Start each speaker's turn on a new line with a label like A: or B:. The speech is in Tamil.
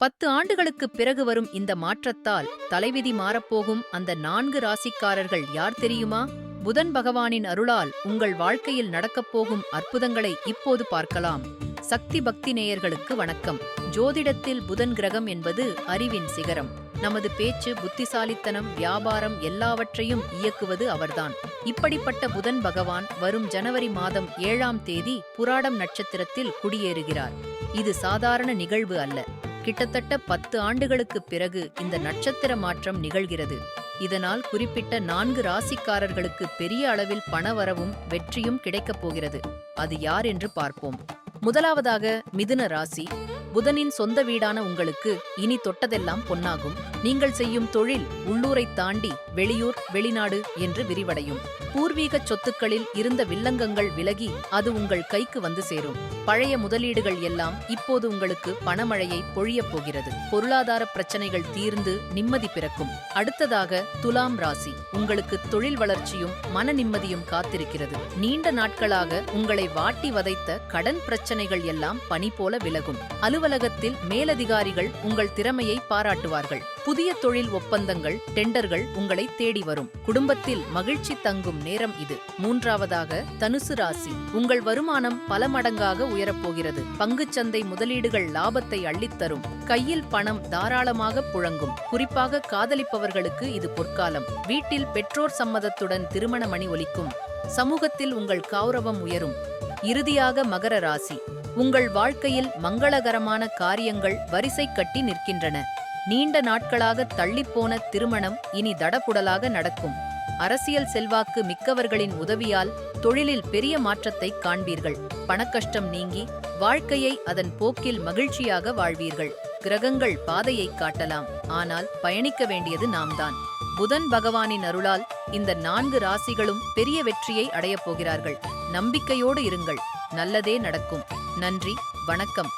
A: பத்து ஆண்டுகளுக்குப் பிறகு வரும் இந்த மாற்றத்தால் தலைவிதி மாறப்போகும் அந்த நான்கு ராசிக்காரர்கள் யார் தெரியுமா? புதன் பகவானின் அருளால் உங்கள் வாழ்க்கையில் நடக்கப் போகும் அற்புதங்களை இப்போது பார்க்கலாம். சக்தி பக்தி நேயர்களுக்கு வணக்கம். ஜோதிடத்தில் புதன் கிரகம் என்பது அறிவின் சிகரம். நமது பேச்சு புத்திசாலித்தனம் வியாபாரம் எல்லாவற்றையும் இயக்குவது அவர்தான். இப்படிப்பட்ட புதன் பகவான் வரும் ஜனவரி மாதம் ஏழாம் தேதி புராடம் நட்சத்திரத்தில் குடியேறுகிறார். இது சாதாரண நிகழ்வு அல்ல. கிட்டத்தட்ட பத்து ஆண்டுகளுக்குப் பிறகு இந்த நட்சத்திர மாற்றம் நிகழ்கிறது. இதனால் குறிப்பிட்ட நான்கு ராசிக்காரர்களுக்கு பெரிய அளவில் பணவரவும் வெற்றியும் கிடைக்கப் போகிறது. அது யார் என்று பார்ப்போம். முதலாவதாக மிதுன ராசி. புதனின் சொந்த வீடான உங்களுக்கு இனி தொட்டதெல்லாம் பொன்னாகும். நீங்கள் செய்யும் தொழில் உள்ளூரை தாண்டி வெளியூர் வெளிநாடு என்று விரிவடையும். பூர்வீக சொத்துக்களில் இருந்த வில்லங்கங்கள் விலகி அது உங்கள் கைக்கு வந்து சேரும். பழைய முதலீடுகள் எல்லாம் இப்போது உங்களுக்கு பணமழையை பொழியப் போகிறது. பொருளாதார பிரச்சனைகள் தீர்ந்து நிம்மதி பிறக்கும். அடுத்ததாக துலாம் ராசி. உங்களுக்கு தொழில் வளர்ச்சியும் மன நிம்மதியும் காத்திருக்கிறது. நீண்ட நாட்களாக உங்களை வாட்டி வதைத்த கடன் பிரச்சனைகள் எல்லாம் பனி போல விலகும். அலுவலகத்தில் மேலதிகாரிகள் உங்கள் திறமையை பாராட்டுவார்கள். புதிய தொழில் ஒப்பந்தங்கள் டெண்டர்கள் உங்களை தேடி வரும். குடும்பத்தில் மகிழ்ச்சி தங்கும் நேரம் இது. மூன்றாவதாக தனுசு ராசி. உங்கள் வருமானம் பல மடங்காக உயரப்போகிறது. பங்குச்சந்தை முதலீடுகள் லாபத்தை அள்ளித்தரும். கையில் பணம் தாராளமாக புழங்கும். குறிப்பாக காதலிப்பவர்களுக்கு இது பொற்காலம். வீட்டில் பெற்றோர் சம்மதத்துடன் திருமண மணி ஒலிக்கும். சமூகத்தில் உங்கள் கௌரவம் உயரும். இறுதியாக மகர ராசி. உங்கள் வாழ்க்கையில் மங்களகரமான காரியங்கள் வரிசை கட்டி நிற்கின்றன. நீண்ட நாட்களாக தள்ளிப்போன திருமணம் இனி தடபுடலாக நடக்கும். அரசியல் செல்வாக்கு மிக்கவர்களின் உதவியால் தொழிலில் பெரிய மாற்றத்தை காண்பீர்கள். பணக்கஷ்டம் நீங்கி வாழ்க்கையை அதன் போக்கில் மகிழ்ச்சியாக வாழ்வீர்கள். கிரகங்கள் பாதையை காட்டலாம். ஆனால் பயணிக்க வேண்டியது நாம்தான். புதன் பகவானின் அருளால் இந்த நான்கு ராசிகளும் பெரிய வெற்றியை அடையப் போகிறார்கள். நம்பிக்கையோடு இருங்கள். நல்லதே நடக்கும். நன்றி வணக்கம்.